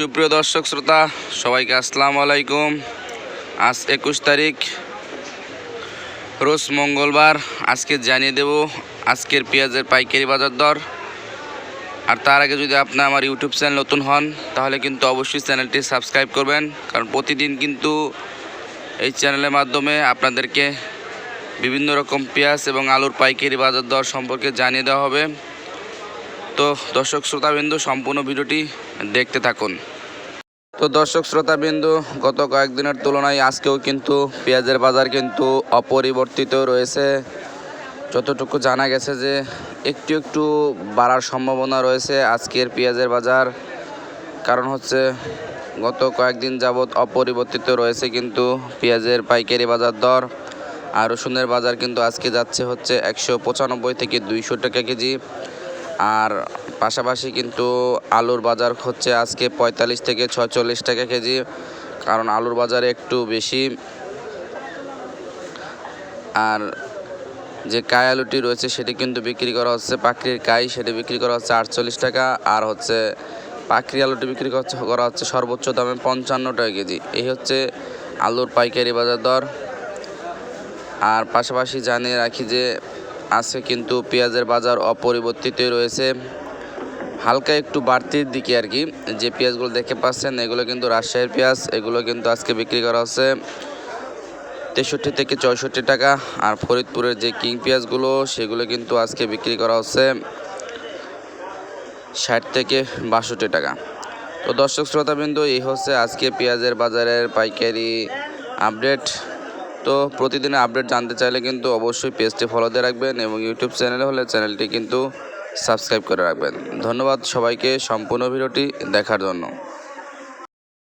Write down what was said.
সুপ্রিয় দর্শক, শ্রোতা, সবাইকে আসসালামু আলাইকুম। আজ একুশ তারিখ, রোজ মঙ্গলবার। আজকে জানিয়ে দেব আজকের পেঁয়াজের পাইকারি বাজার দর। আর তার আগে যদি আপনি আমার ইউটিউব চ্যানেল নতুন হন, তাহলে কিন্তু অবশ্যই চ্যানেলটি সাবস্ক্রাইব করবেন। কারণ প্রতিদিন কিন্তু এই চ্যানেলের মাধ্যমে আপনাদেরকে বিভিন্ন রকম পেঁয়াজ এবং আলুর পাইকারি বাজার দর সম্পর্কে জানিয়ে দেওয়া হবে। তো দর্শক শ্রোতাবিন্দু, সম্পূর্ণ ভিডিওটি দেখতে থাকুন। তো দর্শক শ্রোতাবিন্দু, গত কয়েকদিনের তুলনায় আজকেও কিন্তু পেঁয়াজের বাজার কিন্তু অপরিবর্তিত রয়েছে। যতটুকু জানা গেছে যে একটু একটু বাড়ার সম্ভাবনা রয়েছে আজকের পেঁয়াজের বাজার। কারণ হচ্ছে গত কয়েকদিন যাবৎ অপরিবর্তিত রয়েছে কিন্তু পেঁয়াজের পাইকারি বাজার দর। আর রসুনের বাজার কিন্তু আজকে যাচ্ছে হচ্ছে একশো পঁচানব্বই থেকে দুইশো টাকা কেজি। আর পাশাপাশি কিন্তু আলুর বাজার হচ্ছে আজকে পঁয়তাল্লিশ থেকে ছয়চল্লিশ টাকা কেজি, কারণ আলুর বাজারে একটু বেশি। আর যে কাই আলুটি রয়েছে সেটি কিন্তু বিক্রি করা হচ্ছে পাকড়ির কাই সেটি বিক্রি করা হচ্ছে আটচল্লিশ টাকা। আর হচ্ছে পাকড়ি আলুটি বিক্রি করা হচ্ছে সর্বোচ্চ দামে পঞ্চান্ন টাকা কেজি। এই হচ্ছে আলুর পাইকারি বাজার দর। আর পাশাপাশি জানিয়ে রাখি যে আজকে কিন্তু পেঁয়াজের বাজার অপরিবর্তিতই রয়েছে। হালকা একটু বাড়তির দিকে আর কি। যে পেঁয়াজগুলো দেখতে পাচ্ছেন, এগুলো কিন্তু রাজশাহীর পেঁয়াজ, এগুলো কিন্তু আজকে বিক্রি করা হচ্ছে তেষট্টি থেকে চৌষট্টি টাকা। আর ফরিদপুরের যে কিং পেঁয়াজগুলো, সেগুলো কিন্তু আজকে বিক্রি করা হচ্ছে ষাট থেকে বাষট্টি টাকা। তো দর্শক শ্রোতাবিন্দু, এই হচ্ছে আজকে পেঁয়াজের বাজারের পাইকারি আপডেট। তো প্রতিদিনের আপডেট জানতে চাইলে কিন্তু অবশ্যই পেজটি ফলো দিয়ে রাখবেন এবং ইউটিউব চ্যানেল হলে চ্যানেলটি কিন্তু সাবস্ক্রাইব করে রাখবেন। ধন্যবাদ সবাইকে, সম্পূর্ণ ভিডিওটি দেখার জন্য।